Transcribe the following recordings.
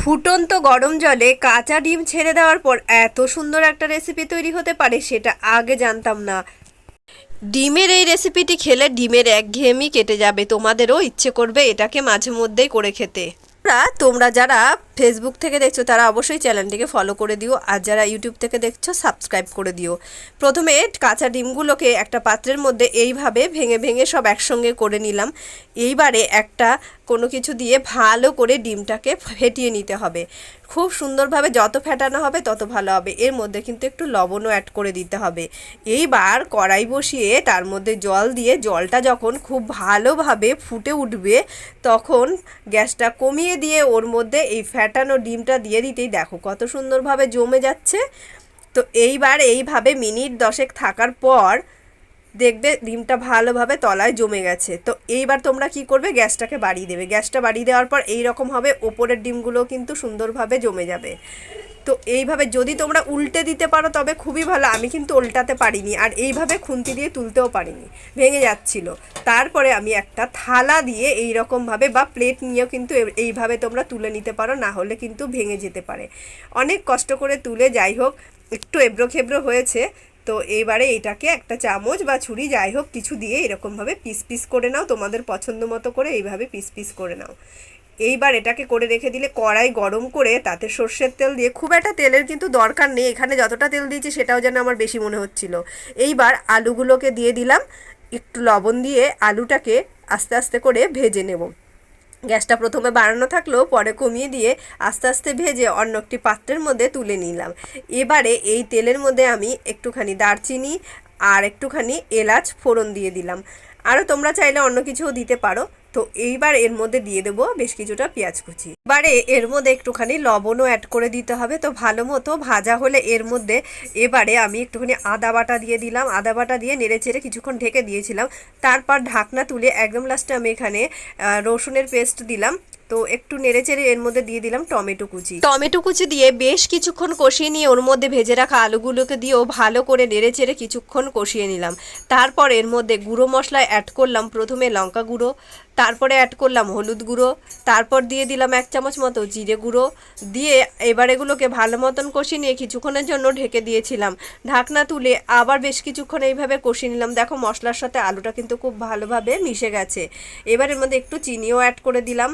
ফুটন্ত গরম জলে কাঁচা ডিম ছেড়ে দেওয়ার পর এত সুন্দর একটা রেসিপি তৈরি হতে পারে সেটা আগে জানতাম না। ডিমের এই রেসিপিটি খেলে ডিমের একঘেয়েমি কেটে যাবে, তোমাদেরও ইচ্ছে করবে এটাকে মাঝে মধ্যেই করে খেতে। তোমরা তোমরা যারা ফেসবুক থেকে দেখছ, তারা অবশ্যই চ্যানেলটিকে ফলো করে দিও। আর যারা ইউটিউব থেকে দেখছ সাবস্ক্রাইব করে দিও। প্রথমে কাঁচা ডিমগুলোকে একটা পাত্রের মধ্যে এইভাবে ভেঙে ভেঙে সব একসঙ্গে করে নিলাম। এইবারে একটা কোনো কিছু দিয়ে ভালো করে ডিমটাকে ফেটিয়ে নিতে হবে। খুব সুন্দরভাবে যত ফেটানো হবে, তত ভালো হবে। এর মধ্যে কিন্তু একটু লবণও অ্যাড করে দিতে হবে। এইবার কড়াই বসিয়ে তার মধ্যে জল দিয়ে জলটা যখন খুব ভালোভাবে ফুটে উঠবে, তখন গ্যাসটা কমিয়ে দিয়ে ওর মধ্যে এই ফ্যাটানো ডিমটা দিয়ে দিতেই দেখো, কত সুন্দরভাবে জমে যাচ্ছে। তো এইবার এইভাবে মিনিট দশেক থাকার পর দেখবে ডিমটা ভালোভাবে তলায় জমে গেছে। তো এইবার তোমরা কি করবে? গ্যাসটাকে বাড়িয়ে দেবে। গ্যাসটা বাড়িয়ে দেওয়ার পর এই রকম হবে, ওপরের ডিমগুলো কিন্তু সুন্দরভাবে জমে যাবে। তো এইভাবে যদি তোমরা উল্টে দিতে পারো, তবে খুবই ভালো। আমি কিন্তু উল্টাতে পারিনি আর এইভাবে খুন্তি দিয়ে তুলতেও পারিনি। ভেঙে যাচ্ছিল। তারপরে আমি একটা থালা দিয়ে এই রকমভাবে বা প্লেট নিয়েও কিন্তু এইভাবে তোমরা তুলে নিতে পারো, না হলে কিন্তু ভেঙে যেতে পারে। অনেক কষ্ট করে তুলে, যাই হোক, একটু এবড়ো খেবড়ো হয়েছে। তো এবারে এটাকে একটা চামচ বা ছুরি, যাই হোক, কিছু দিয়ে এরকমভাবে পিস পিস করে নাও। তোমাদের পছন্দ মতো করে এইভাবে পিস পিস করে নাও। এইবার এটাকে করে রেখে দিলে কড়াই গরম করে তাতে সর্ষের তেল দিয়ে খুব একটা তেলের কিন্তু দরকার নেই, এখানে যতটা তেল দিয়েছি সেটাও যেন আমার বেশি মনে হচ্ছিল। এইবার আলুগুলোকে দিয়ে দিলাম, একটু লবণ দিয়ে আলুটাকে আস্তে আস্তে করে ভেজে নেব। গ্যাসটা প্রথমে বাড়ানো থাকলেও পরে কমিয়ে দিয়ে আস্তে আস্তে ভেজে অন্য একটি পাত্রের মধ্যে তুলে নিলাম। এবারে এই তেলের মধ্যে আমি একটুখানি দারচিনি আর একটুখানি এলাচ ফোড়ন দিয়ে দিলাম। আরও তোমরা চাইলে অন্য কিছুও দিতে পারো। তো এইবার এর মধ্যে দিয়ে দেবো বেশ কিছুটা পেঁয়াজ কুচি। এবারে এর মধ্যে একটুখানি লবণও অ্যাড করে দিতে হবে। তো ভালো মতো ভাজা হলে এর মধ্যে এবারে আমি একটুখানি আদা বাটা দিয়ে দিলাম। আদা বাটা দিয়ে নেড়ে চেড়ে কিছুক্ষণ ঢেকে দিয়েছিলাম। তারপর ঢাকনা তুলে একদম লাস্টে আমি এখানে রসুনের পেস্ট দিলাম। তো একটু নেড়ে চেড়ে এর মধ্যে দিয়ে দিলাম টমেটো কুচি। টমেটো কুচি দিয়ে বেশ কিছুক্ষণ কষিয়ে নিয়ে ওর মধ্যে ভেজে রাখা আলুগুলোকে দিয়েও ভালো করে নেড়ে চেড়ে কিছুক্ষণ কষিয়ে নিলাম। তারপর এর মধ্যে গুঁড়ো মশলা অ্যাড করলাম প্রথমে লঙ্কা গুঁড়ো, তারপরে অ্যাড করলাম হলুদ গুঁড়ো, তারপর দিয়ে দিলাম এক চামচ মতো জিরে গুঁড়ো। দিয়ে এবার এগুলোকে ভালো মতন কষিয়ে নিয়ে কিছুক্ষণের জন্য ঢেকে দিয়েছিলাম। ঢাকনা তুলে আবার বেশ কিছুক্ষণ এইভাবে কষিয়ে নিলাম। দেখো মশলার সাথে আলুটা কিন্তু খুব ভালোভাবে মিশে গেছে। এবার এর মধ্যে একটু চিনিও অ্যাড করে দিলাম।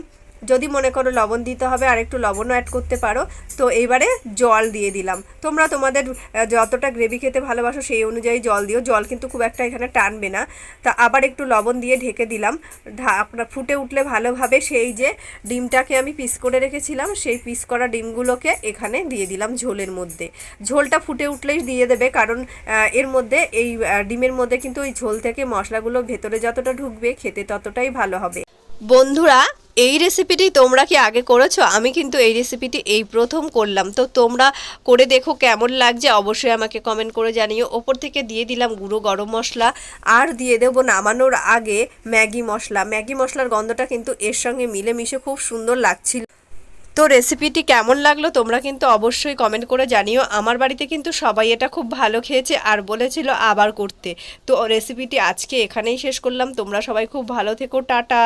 যদি মনে করো লবণ দিতে হবে আর একটু লবণও অ্যাড করতে পারো, তো এইবারে জল দিয়ে দিলাম। তোমরা তোমাদের যতটা গ্রেভি খেতে ভালোবাসো সেই অনুযায়ী জল দিও। জল কিন্তু খুব একটা এখানে টানবে না। তা আবার একটু লবণ দিয়ে ঢেকে দিলাম। আপনার ফুটে উঠলে ভালোভাবে সেই যে ডিমটাকে আমি পিস করে রেখেছিলাম, সেই পিস করা ডিমগুলোকে এখানে দিয়ে দিলাম ঝোলের মধ্যে। ঝোলটা ফুটে উঠলেই দিয়ে দেবে কারণ এর মধ্যে এই ডিমের মধ্যে কিন্তু ওই ঝোল থেকে মশলাগুলো ভেতরে যতটা ঢুকবে, খেতে ততটাই ভালো হবে। বন্ধুরা, এই রেসিপিটি তোমরা কি আগে করেছ? আমি কিন্তু এই রেসিপিটি এই প্রথম করলাম। তো তোমরা করে দেখো কেমন লাগছে। অবশ্যই আমাকে কমেন্ট করে জানিও। ওপর থেকে দিয়ে দিলাম গুঁড়ো গরম মশলা। আর দিয়ে দেবো নামানোর আগে ম্যাগি মশলা। ম্যাগি মশলার গন্ধটা কিন্তু এর সঙ্গে মিলেমিশে খুব সুন্দর লাগছিল। তো রেসিপিটি কেমন লাগল তোমরা কিন্তু অবশ্যই কমেন্ট করে জানিও। আমার বাড়িতে কিন্তু সবাই এটা খুব ভালো খেয়েছে আর বলেছিল আবার করতে। তো রেসিপিটি আজকে এখানেই শেষ করলাম। তোমরা সবাই খুব ভালো থেকো। টাটা!